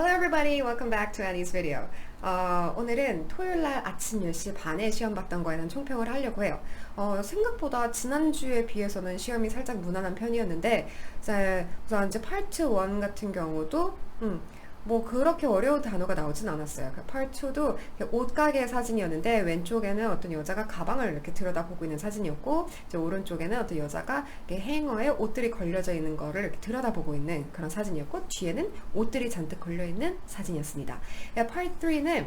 Hello everybody, welcome back to Annie's video. 어, 오늘은 토요일 날 아침 10시 반에 시험 봤던 거에는 총평을 하려고 해요. 어, 생각보다 지난주에 비해서는 시험이 살짝 무난한 편이었는데, 자, 우선 이제 파트 1 같은 경우도, 음, 뭐 그렇게 어려운 단어가 나오진 않았어요. 그 파트 2도 옷가게 사진이었는데 왼쪽에는 어떤 여자가 가방을 이렇게 들여다보고 있는 사진이었고 이제 오른쪽에는 어떤 여자가 행어에 옷들이 걸려져 있는 거를 이렇게 들여다보고 있는 그런 사진이었고 뒤에는 옷들이 잔뜩 걸려 있는 사진이었습니다. 파트 3는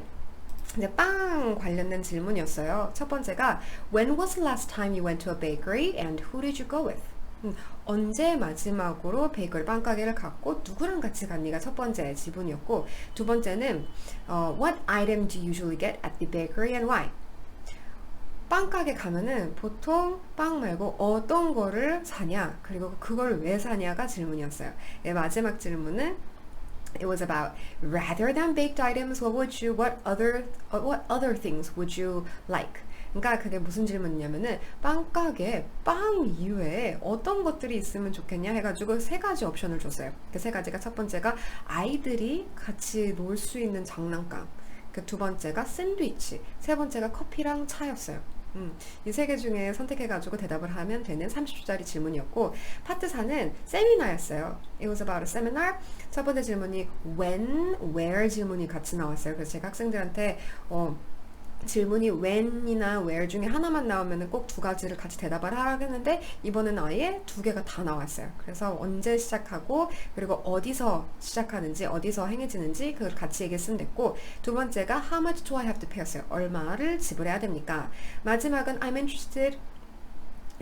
이제 빵 관련된 질문이었어요. 첫 번째가 When was the last time you went to a bakery and who did you go with? 음, 언제 마지막으로 베이커리 빵가게를 갔고 누구랑 같이 갔니가 첫 번째 지분이었고 두 번째는 어, What item do you usually get at the bakery and why? 빵 가게 가면은 보통 빵 말고 어떤 거를 사냐 그리고 그걸 왜 사냐가 질문이었어요. 네, 마지막 질문은 It was about rather than baked items, what would you, what other, uh, what other things would you like? 그러니까 그게 무슨 질문이냐면은 빵가게 빵 이외에 어떤 것들이 있으면 좋겠냐 해가지고 세 가지 옵션을 줬어요. 그 세 가지가 첫 번째가 아이들이 같이 놀 수 있는 장난감. 그 두 번째가 샌드위치. 세 번째가 커피랑 차였어요. 음, 이세 개 중에 선택해가지고 대답을 하면 되는 30초짜리 질문이었고, 파트 4는 세미나였어요. It was about a seminar. 첫 번째 질문이 when, where 질문이 같이 나왔어요. 그래서 제가 학생들한테, 어, 질문이 when이나 where 중에 하나만 나오면 꼭 두 가지를 같이 대답을 하라고 했는데 이번에는 아예 두 개가 다 나왔어요. 그래서 언제 시작하고 그리고 어디서 시작하는지 어디서 행해지는지 그걸 같이 얘기했으면 됐고 두 번째가 how much do I have to pay였어요. 얼마를 지불해야 됩니까? 마지막은 I'm interested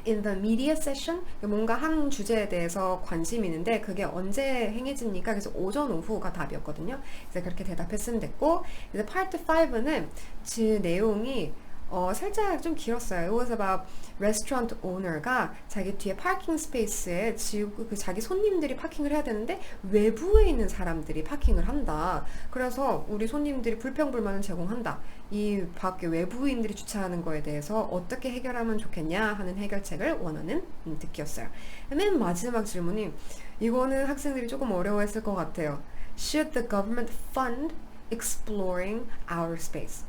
in the media session 뭔가 한 주제에 대해서 관심이 있는데 그게 언제 행해집니까? 그래서 오전 오후가 답이었거든요. 그래서 그렇게 대답했으면 됐고 이제 파트 5는 그 내용이 어, 살짝 좀 길었어요. It was about restaurant owner가 자기 뒤에 파킹 스페이스에 지우고 그 자기 손님들이 파킹을 해야 되는데 외부에 있는 사람들이 파킹을 한다. 그래서 우리 손님들이 불평불만을 제공한다. 이 밖에 외부인들이 주차하는 거에 대해서 어떻게 해결하면 좋겠냐 하는 해결책을 원하는 음, 듣기였어요. 맨 마지막 질문이 이거는 학생들이 조금 어려워했을 것 같아요. Should the government fund exploring outer space?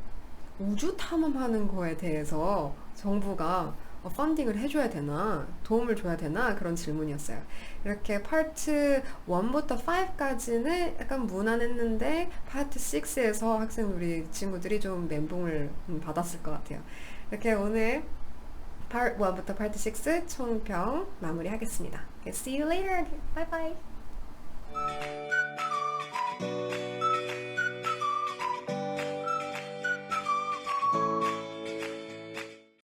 우주 탐험하는 거에 대해서 정부가 어, 펀딩을 해줘야 되나 도움을 줘야 되나 그런 질문이었어요. 이렇게 파트 1부터 5까지는 약간 무난했는데 파트 6에서 학생 우리 친구들이 좀 멘붕을 음, 받았을 것 같아요. 이렇게 오늘 파트 1부터 파트 6 총평 마무리하겠습니다. See you later. Bye bye.